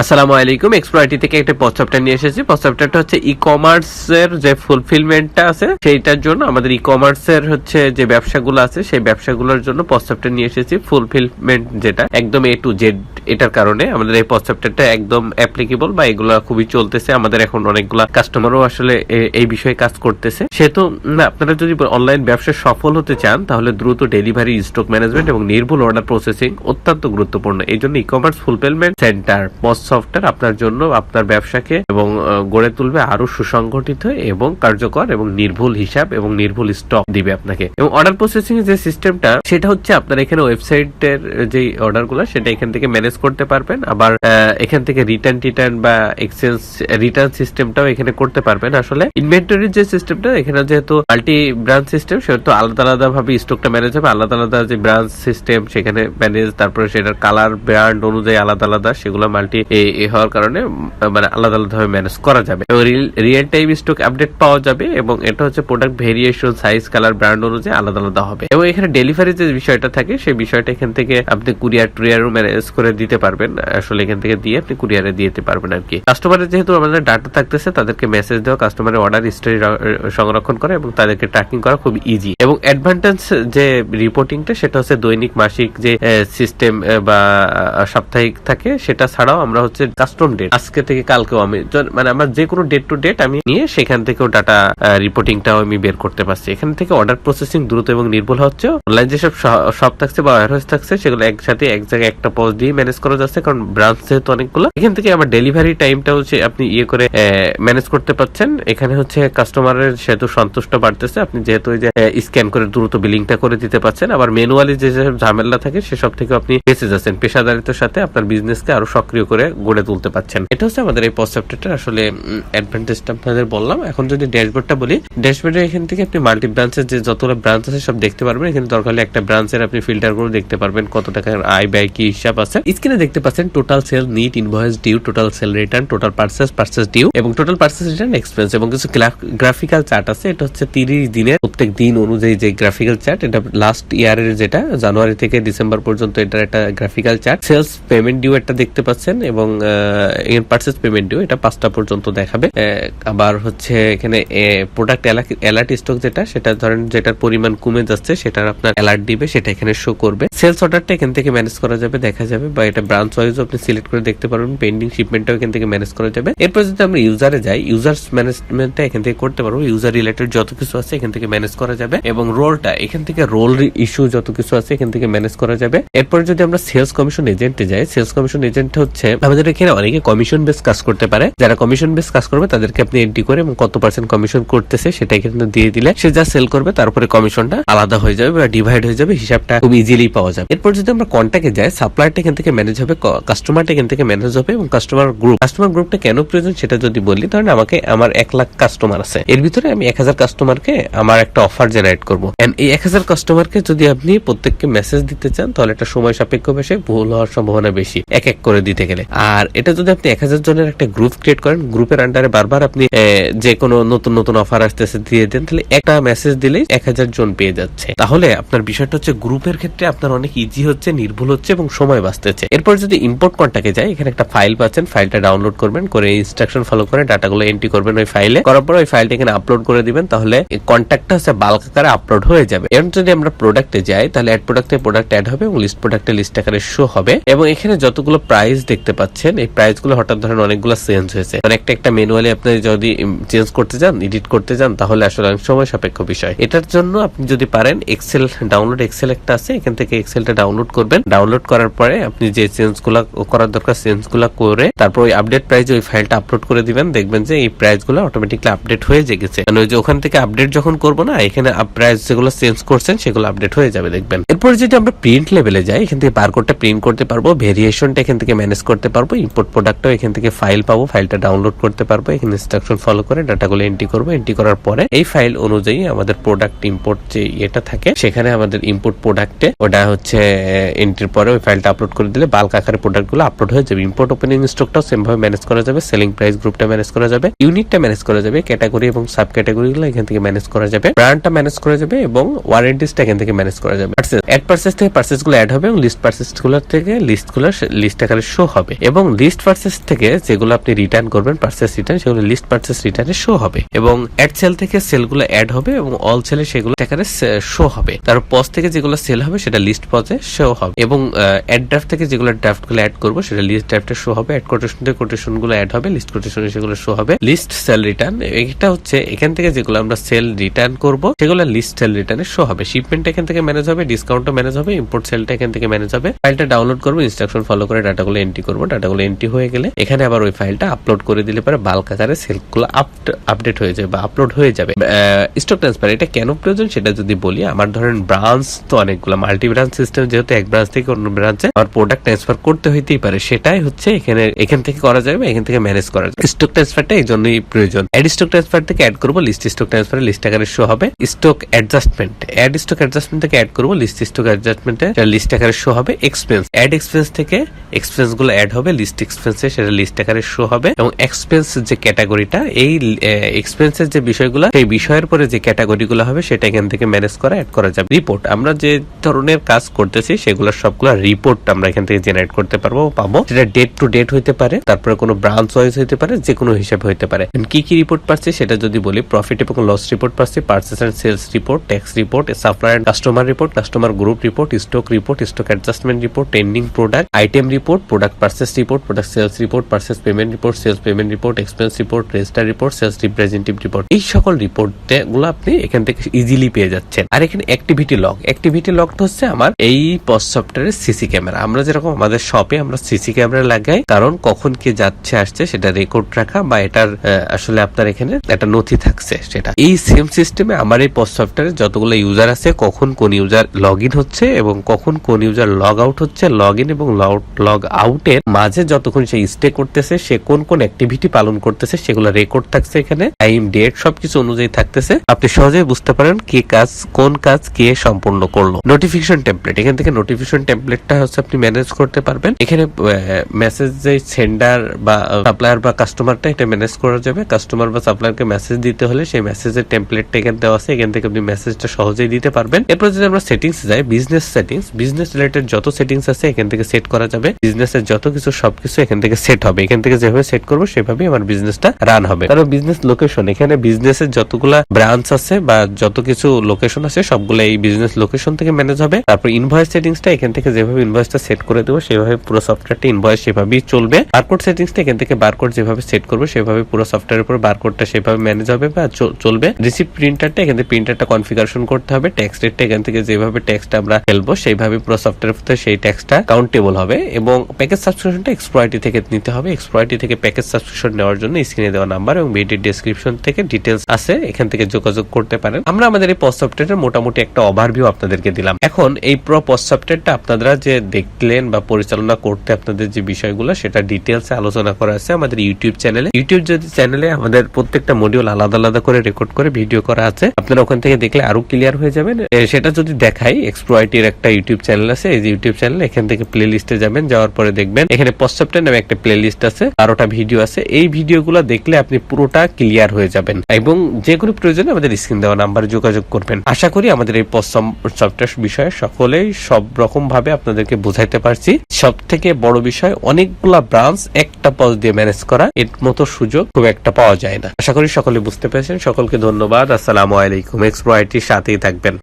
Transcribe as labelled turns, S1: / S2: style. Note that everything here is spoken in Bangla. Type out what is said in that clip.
S1: আসসালামু আলাইকুম এক্সপ্লয়টি থেকে একটা প্রস্তাবটা নিয়ে এসেছি। প্রস্তাবটা হচ্ছে ই কমার্সের যে ফুলফিলমেন্টটা আছে, সেইটার জন্য আমাদের ই কমার্সের হচ্ছে যে ব্যবসাগুলো আছে, সেই ব্যবসাগুলোর জন্য প্রস্তাবটা নিয়ে এসেছি। ফুলফিলমেন্ট যেটা একদম এ টু জেড এটার কারণে আমাদের এই প্রস্তাবটা একদম অ্যাপ্লিকেবল বা এগুলো খুবই চলতেছে। আমাদের এখন অনেকগুলা কাস্টমারও আসলে এই বিষয়ে কাজ করতেছে। সেহেতু আপনারা যদি অনলাইন ব্যবসা সফল হতে চান, তাহলে দ্রুত ডেলিভারি স্টক ম্যানেজমেন্ট এবং নির্ভুল অর্ডার প্রসেসিং অত্যন্ত গুরুত্বপূর্ণ। এই জন্য e commerce fulfilment centre software আপনার জন্য আপনার ব্যবসাকে এবং গড়ে তুলবে আরও সুসংগঠিত এবং কার্যকর এবং নির্ভুল হিসাব এবং নির্ভুল স্টক দিবে আপনাকে। এবং অর্ডার প্রসেসিং এর যে সিস্টেমটা সেটা হচ্ছে আপনার এখানে ওয়েবসাইটের যে অর্ডারগুলো সেটা এখান থেকে ম্যানেজ করতে পারবেন। আবার এখান থেকে রিটার্ন টিটার্ন বা এক্সচেঞ্জ রিটার্ন সিস্টেমটাও এখানে করতে পারবেন। আসলে ইনভেন্টরির যে সিস্টেমটা এখানে যেহেতু মাল্টি ব্রাঞ্চ সিস্টেম সেহেতু আলাদা আলাদা ভাবে স্টকটা ম্যানেজ হবে। আলাদা আলাদা যে ব্রাঞ্চ সিস্টেম সেখানে ম্যানেজ তারপরে সেটার কালার ব্র্যান্ড অনুযায়ী আলাদা আলাদা, সেগুলো মাল্টি হওয়ার কারণে মানে আলাদা আলাদা ভাবে ম্যানেজ করা যাবে। এবং রিয়েল টাইম স্টক আপডেট পাওয়া যাবে এবং এটা হচ্ছে product variation size colour brand অনুযায়ী আলাদা আলাদা হবে। এবং এখানে ডেলিভারি যে বিষয়টা থাকে, সেই বিষয়টা এখান থেকে আপনি কুরিয়ার টুরিয়ারও ম্যানেজ করে দিতে পারবেন। আসলে এখান থেকে দিয়ে আপনি কুরিয়ারে দিতে পারবেন আর কি। কাস্টমারের যেহেতু আমাদের ডাটা থাকতেছে, তাদেরকে মেসেজ দেওয়া কাস্টমারের অর্ডার হিস্টরি সংরক্ষণ করা এবং তাদেরকে ট্র্যাকিং করা খুব ইজি এবং অ্যাডভান্টেজ যে রিপোর্টিংটা সেটা হচ্ছে দৈনিক, মাসিক যে সিস্টেম বা সাপ্তাহিক থাকে, সেটা ছাড়াও আমরা হচ্ছে কাস্টম ডেট আজকে থেকে কালকেও আমি মানে আমার যে কোনো ডেট টু ডেট আমি নিয়ে সেখান থেকেও ডাটা রিপোর্টিংটাও আমি বের করতে পারছি। এখান থেকে অর্ডার প্রসেসিং দ্রুত এবং নির্ভুল হচ্ছে। অনলাইন যেসব সব থাকছে বা ওয়ারহাউস থাকছে, সেগুলো একসাথে এক জায়গায় একটা পজ দিয়ে ম্যানেজ করা যাচ্ছে, কারণ ব্রাঞ্চ যেহেতু অনেকগুলো, এখান থেকে আবার ডেলিভারি টাইমটা হচ্ছে আপনি ইয়ে করে ম্যানেজ করতে পারছেন, এখানে হচ্ছে কাস্টমারের সেহেতু সন্তুষ্ট বাড়তেছে। আপনি যেহেতু ওই যে স্ক্যান করে দ্রুত বিলিংটা করে দিতে পারছেন, আবার ম্যানুয়ালি যেসব ঝামেলা থাকে, সেসব থেকে আপনি বেঁচে যাচ্ছেন। পেশাদারিত্বের সাথে আপনার বিজনেসকে আরও সক্রিয় করে গড়ে তুলতে পারছেন। এটা হচ্ছে আমাদের এই প্রসেপ্টটা আসলে অ্যাডভান্টেজটা আপনাদের বললাম। এখন যদি ড্যাশবোর্ডটা বলি ড্যাশবোর্ডে এখান থেকে আপনি মাল্টি ব্রাঞ্চের যে যতগুলো ব্রাঞ্চ আছে সব দেখতে পারবেন। এখানে দরকার হলে একটা ব্রাঞ্চের আপনি ফিল্টার করে দেখতে পারবেন কত টাকার আয় ব্যয়, কি হিসাব আছে। স্ক্রিনে দেখতে পাচ্ছেন total sale net invoice due total sale return total purchase purchase due এবং টোটাল পার্সেস রিটার্ন এক্সপেন্স এবং কিছু গ্রাফিক্যাল চার্ট আছে। এটা হচ্ছে তিরিশ দিনের প্রত্যেক দিন অনুযায়ী যে গ্রাফিক্যাল চার্ট এটা লাস্ট ইয়ারের যেটা, জানুয়ারি থেকে ডিসেম্বর পর্যন্ত এটার একটা graphical chart sales payment due একটা দেখতে পাচ্ছেন এবং পার্সেস পেমেন্ট এটা পাঁচটা পর্যন্ত দেখাবে। আবার হচ্ছে এখানে প্রোডাক্ট অ্যালার্ট স্টক যেটা, সেটা ধরেন যেটার পরিমাণ কমে যাচ্ছে, সেটার আপনার অ্যালার্ট দিবে, সেটা এখানে শো করবে। সেলস অর্ডারটা এখান থেকে ম্যানেজ করা যাবে, দেখা যাবে, বা এটা ব্রাঞ্চ ওয়াইজ আপনি সিলেক্ট করে দেখতে পারবেন পেন্ডিং শিপমেন্টটাও এখান থেকে ম্যানেজ করা যাবে। এরপর যদি আমরা ইউজারে যাই ইউজার্স ম্যানেজমেন্টটা এখান থেকে করতে পারব ইউজার রিলেটেড যত কিছু আছে এখান থেকে ম্যানেজ করা যাবে, এবং রোলটা এখান থেকে রোল ইস্যু যত কিছু আছে এখান থেকে ম্যানেজ করা যাবে। এরপর যদি আমরা সেলস কমিশন এজেন্টে যাই সেলস কমিশন এজেন্ট হচ্ছে আমাদের এখানে অনেকে কমিশন বেস কাজ করতে পারে। যারা কমিশন বেস কাজ করবে, তাদেরকে আপনি এন্ট্রি করে এবং কত পার্সেন্ট কমিশন করতেছে সেটা এখানে দিয়ে দিলে সে যা সেল করবে, তারপরে কমিশনটা আলাদা হয়ে যাবে বা ডিভাইড হয়ে যাবে, হিসাবটা খুব ইজিলি পাওয়া যাবে। এরপর যদি আমরা কন্ট্যাক্টে যাই সাপ্লায়ারটা এখান থেকে ম্যানেজ হবে কাস্টমারটা এখান থেকে ম্যানেজ হবে এবং কাস্টমার গ্রুপ কাস্টমার গ্রুপটা কেন প্রয়োজন সেটা যদি বলি ধরেন আমাকে আমার এক লাখ কাস্টমার আছে। এর ভিতরে আমি এক হাজার কাস্টমারকে আমার একটা অফার জেনারেট করব। এই এক হাজার কাস্টমারকে যদি আপনি প্রত্যেককে মেসেজ দিতে চান, তাহলে একটা সময় সাপেক্ষ বেশি ভুল হওয়ার সম্ভাবনা বেশি। এক এক করে দিতে গেলে। আর এটা যদি আপনি এক হাজার জনের একটা গ্রুপ ক্রিয়েট করেন গ্রুপের আন্ডারে বারবার আপনি যে কোনো নতুন নতুন অফার আসতেছে দিয়ে দেন, তাহলে একটা মেসেজ দিলেই এক হাজার জন পেয়ে যাচ্ছে। তাহলে আপনার বিষয়টা হচ্ছে গ্রুপের ক্ষেত্রে আপনার অনেক ইজি হচ্ছে, নির্ভুল হচ্ছে এবং সময় বাঁচতেছে। এরপর যদি ইম্পোর্ট কন্টাক্টে যায় এখানে একটা ফাইল পাচ্ছেন ফাইলটা ডাউনলোড করবেন, করে ইনস্ট্রাকশন ফলো করে ডাটাগুলো এন্ট্রি করবেন ওই ফাইলে করার পর ওই ফাইলটা এখানে আপলোড করে দিবেন, তাহলে কন্ট্যাক্টটা হচ্ছে বাল্ক আকারে আপলোড হয়ে যাবে। এখন যদি আমরা প্রোডাক্টে যাই, তাহলে অ্যাড প্রোডাক্টে প্রোডাক্ট অ্যাড হবে এবং লিস্ট প্রোডাক্টে লিস্ট আকারে শো হবে। এবং এখানে যতগুলো প্রাইস দেখতে পাচ্ছেন, এই প্রাইসগুলো হঠাৎ ধরেন অনেকগুলো চেঞ্জ হয়েছে। মানে একটা একটা ম্যানুয়ালি আপনি যদি চেঞ্জ করতে চান এডিট করতে চান, তাহলে আসলে অনেক সময় সাপেক্ষ বিষয়। এটার জন্য আপনি যদি পারেন এক্সেল ডাউনলোড এক্সেল একটা আছে, এখান থেকে এক্সেলটা ডাউনলোড করবেন। ডাউনলোড করার পরে আপনি যে চেঞ্জগুলা করার দরকার চেঞ্জগুলা করে তারপর ওই আপডেট প্রাইস ওই ফাইলটা আপলোড করে দিবেন, দেখবেন যে এই প্রাইসগুলো অটোমেটিকলি আপডেট হয়ে গেছে। মানে ওই যে ওখান থেকে আপডেট যখন করব না, এখানে প্রাইস যেগুলো চেঞ্জ করছেন, সেগুলো আপডেট হয়ে যাবে, দেখবেন। এরপর যদি আমরা প্রিন্ট লেভেলে যাই, এখান থেকে বারকোডটা প্রিন্ট করতে পারব ভেরিয়েশনটা এখান থেকে ম্যানেজ করতে পারব ইম্পোর্ট প্রোডাক্টও এখান থেকে ফাইল পাবো ফাইলটা ডাউনলোড করতে পারব, এখানে ইনস্ট্রাকশন ফলো করে ডাটাগুলো এন্ট্রি করব। এন্ট্রি করার পরে এই ফাইল অনুযায়ী আমাদের প্রোডাক্ট ইম্পোর্ট যে ইয়েটা থাকে, সেখানে আমাদের ইম্পোর্ট প্রোডাক্টে ওটা হচ্ছে এন্ট্রির পরে ওই ফাইলটা আপলোড করে দিলে বাল্ক আকারে প্রোডাক্টগুলো আপলোড হয়ে যাবে। ইম্পোর্ট ওপেনিং স্টকটাও সেম ভাবে ম্যানেজ করা যাবে সেলিং প্রাইস গ্রুপটা ম্যানেজ করা যাবে ইউনিটটা ম্যানেজ করা যাবে ক্যাটাগরি এবং সাব ক্যাটাগরি গুলো এখান থেকে ম্যানেজ করা যাবে ব্র্যান্ডটা ম্যানেজ করা যাবে এবং ওয়ারেন্টিসটা এখান থেকে ম্যানেজ করা যাবে। অ্যাড পার্সেস থেকে পার্সেসগুলো অ্যাড হবে এবং লিস্ট পার্সেসগুলো থেকে লিস্টগুলো লিস্ট আকারে শো হবে। এবং লিস্ট পার্সেস থেকে যেগুলো আপনি রিটার্ন করবেন পার্সেস রিটার্ন সেগুলো লিস্ট পার্সেস রিটার্নে শো হবে। এবং অ্যাড সেল থেকে সেলগুলো অ্যাড হবে এবং অল সেলে সেগুলো এখানে শো হবে। তার পজ থেকে যেগুলো সেল হবে, সেটা লিস্ট পজে শো হবে। এবং অ্যাড ড্রাফট থেকে যেগুলো ড্রাফটগুলো অ্যাড করব, সেটা লিস্ট ড্রাফটে শো হবে। অ্যাড কোটেশন থেকে কোটেশনগুলো অ্যাড হবে লিস্ট কোটেশনে সেগুলো শো হবে। লিস্ট সেল রিটার্ন এটা হচ্ছে এখান থেকে যেগুলো আমরা সেল রিটার্ন করব, সেগুলো লিস্ট সেল রিটার্নে শো হবে। শিপমেন্ট এখান থেকে ম্যানেজ হবে ডিসকাউন্টও ম্যানেজ হবে ইম্পোর্ট সেলটা এখান থেকে ম্যানেজ হবে। ফাইলটা ডাউনলোড করব ইনস্ট্রাকশন ফলো করে ডাটাগুলো এন্ট্রি করব ডাটাগুলো এন্ট্রি হয়ে গেলে এখানে আবার ওই ফাইলটা আপলোড করে দিলে পরে বাল্ক আকারে সেলগুলো আপডেট হয়ে যাবে বা আপলোড হয়ে যাবে। স্টক ট্রান্সফার এটা কেন প্রয়োজন সেটা যদি বলি, আমার ধরেন ব্রাঞ্চ তো অনেকগুলো মাল্টি ব্রাঞ্চ সিস্টেম যেহেতু এক ব্রাঞ্চ থেকে অন্য ব্রাঞ্চে আমার প্রোডাক্ট ট্রান্সফার করতে হইতেই পারে। সেটাই হচ্ছে এখানে, এখান থেকে করা যাবে এখান থেকে ম্যানেজ করা যাবে। স্টক ট্রান্সফারটা এই জন্যই প্রয়োজন। অ্যাড স্টক ট্রান্সফার থেকে অ্যাড করব লিস্ট স্টক ট্রান্সফার লিস্ট আকারে শো হবে। Stock adjustment add stock adjustment থেকে অ্যাড করব লিস্ট স্টক অ্যাডজাস্টমেন্টে লিস্ট আকারে শো হবে। এক্সপেন্স অ্যাড এক্সপেন্স থেকে এক্সপেন্সগুলো অ্যাড হবে। লিস্ট এক্সপেন্সে সেটা লিস্ট আকারে শো হবে এবং এক্সপেন্স যে ক্যাটাগরিটা এই এক্সপেন্সের যে বিষয়গুলো, সেই বিষয়ের পরে যে ক্যাটাগরি গুলো হবে, সেটা এখান থেকে ম্যানেজ করা অ্যাড করা যাবে। রিপোর্ট আমরা যে ধরনের কাজ করতেছি, সেগুলো সবগুলো রিপোর্ট আমরা এখান থেকে জেনারেট করতে পারব পাবো। সেটা ডেট টু ডেট হইতে পারে, তারপরে কোনো ব্রাঞ্চ ওয়াইজ হইতে পারে যে কোনো হিসাবে হইতে পারে। কি কি রিপোর্ট পাচ্ছি, সেটা যদি বলি প্রফিট এবং লস রিপোর্ট পাচ্ছি purchase and sales report tax report supply and customer report customer group report stock report stock adjustment report trending product item report product purchase report product sales report purchase payment report sales payment report expense report register report sales representative report এই সকল রিপোর্টগুলো আপনি এখান থেকে ইজিলি পেয়ে যাচ্ছেন। আর এখানে অ্যাক্টিভিটি লগ অ্যাক্টিভিটি লগটা হচ্ছে আমার এই পস সফটওয়্যারের সিসি ক্যামেরা আমরা যেরকম আমাদের শপে আমরা সিসি ক্যামেরা লাগাই, কারণ কখন কে যাচ্ছে, আসছে সেটা রেকর্ড রাখা বা এটার আসলে আপনার এখানে একটা নথি থাকছে সেটা। এই সেম সিস্টেমে আমার এই পস সফটওয়্যারে যতগুলো ইউজার আছে, কখন কোন ইউজার লগ ইন হচ্ছে এবং কখন কোন ইউজার লগ আউট হচ্ছে লগ ইন এবং লগ আউটের মাঝে যতক্ষণ সে স্টে করতেছে, সে কোন কোন অ্যাক্টিভিটি পালন করতেছে, সেগুলো রেকর্ড থাকছে এখানে। টাইম ডেট সবকিছু অনুযায়ী থাকতেছে। আপনি সহজেই বুঝতে পারেন কে কাজ, কোন কাজ কে সম্পূর্ণ করল। নোটিফিকেশন টেমপ্লেট এখান থেকে নোটিফিকেশন টেমপ্লেটটা হচ্ছে আপনি ম্যানেজ করতে পারবেন। এখানে মেসেজ যে সেন্ডার বা সাপ্লায়ার বা কাস্টমারটা এটা ম্যানেজ করা যাবে। কাস্টমার বা সাপ্লায়ারকে মেসেজ দিতে হলে সেই মেসেজের টেমপ্লেটটা এখানে দেওয়া আছে। এখান থেকে আপনি মেসেজটা সহজেই দিতে পারবেন। এরপর যদি আমরা সেটিংস যাই বিজনেস সেটিংস বিজনেস রিলেটেড যত সেটিংস আছে, এখান থেকে সেট করা যাবে। বিজনেসের যত কিছু সবকিছু এখান থেকে সেট হবে। এখান থেকে যেভাবে সেট করব, সেভাবেই আমার বিজনেসটা রান হবে। তারপর বিজনেস লোকেশন এখানে বিজনেসের যতগুলা ব্রাঞ্চ আছে বা যত কিছু লোকেশন আছে, সবগুলো এই বিজনেস লোকেশন থেকে ম্যানেজ হবে। তারপর ইনভয়েস সেটিংসটা এখান থেকে যেভাবে ইনভয়েসটা সেট করে দেবো, সেভাবে পুরো সফটওয়্যারটা ইনভয়েস সেভাবেই চলবে। বারকোড সেটিংসটা এখান থেকে বারকোড যেভাবে সেট করব, সেভাবে পুরো সফটওয়্যারের উপর বারকোডটা সেভাবে ম্যানেজ হবে বা চলবে। রিসিপ্ট প্রিন্টারটা এখান থেকে প্রিন্টারটা কনফিগারেশন করতে হবে। ট্যাক্স রেটটা এখান থেকে যেভাবে ট্যাক্সটা আমরা ফেলব সেইভাবে পুরো সফটওয়্যার সেই ট্যাক্সটা কাউন্টেবল হবে। এবং প্যাকেজ সাবস্ক্রিপশনটা এক্সপ্লয়টি থেকে নিতে হবে। এক্সপ্লয়টি থেকে প্যাকেজ সাবস্ক্রিপশন নেওয়ার জন্য স্ক্রিনে দেওয়া নাম্বার এবং ভিডিও ডেসক্রিপশন থেকে ডিটেলস আছে। এখান থেকে যোগাযোগ করতে পারেন। আমরা আমাদের এই পস্ট সফটওয়্যারের মোটামুটি একটা ওভারভিউ আপনাদেরকে দিলাম। এখন এই পুরো পস্ট সফটওয়্যারটা আপনারা যে দেখলেন বা পরিচালনা করতে আপনাদের যে বিষয়গুলো, সেটা ডিটেলসে আলোচনা করা আছে আমাদের ইউটিউব চ্যানেলে ইউটিউব যদি চ্যানেলে আমাদের প্রত্যেকটা মডিউল আলাদা আলাদা করে রেকর্ড করে ভিডিও করা আছে, আপনারা ওখান থেকে দেখলে আরও ক্লিয়ার হয়ে যাবেন। সেটা যদি দেখাই এক্সপ্লয়টির একটা ইউটিউব চ্যানেল আছে। এই যে ইউটিউব চ্যানেল এখান থেকে প্লে লিস্টে যাবেন, যাওয়ার পরে দেখবেন। এখানে পশ্চাপটা নামে একটা প্লে লিস্ট আছে, বারোটা ভিডিও আছে। এই ভিডিওগুলো দেখলে আপনি পুরোটা ক্লিয়ার হয়ে যাবেন এবং যে কোনো প্রয়োজনে আমাদের স্ক্রিন দেওয়া নাম্বারে যোগাযোগ করবেন। আশা করি আমাদের এই সফটওয়্যার বিষয়ে সকলেই সব রকম ভাবে আপনাদেরকে বোঝাইতে পারছি। সব থেকে বড় বিষয়, অনেকগুলা ব্রাঞ্চ একটা পজ দিয়ে ম্যানেজ করা, এর মতো সুযোগ খুব একটা পাওয়া যায় না। আশা করি সকলে বুঝতে পেরেছেন। সকলকে ধন্যবাদ। আসসালামু আলাইকুম। এক্সপ্রয়টির সাথেই থাকবেন।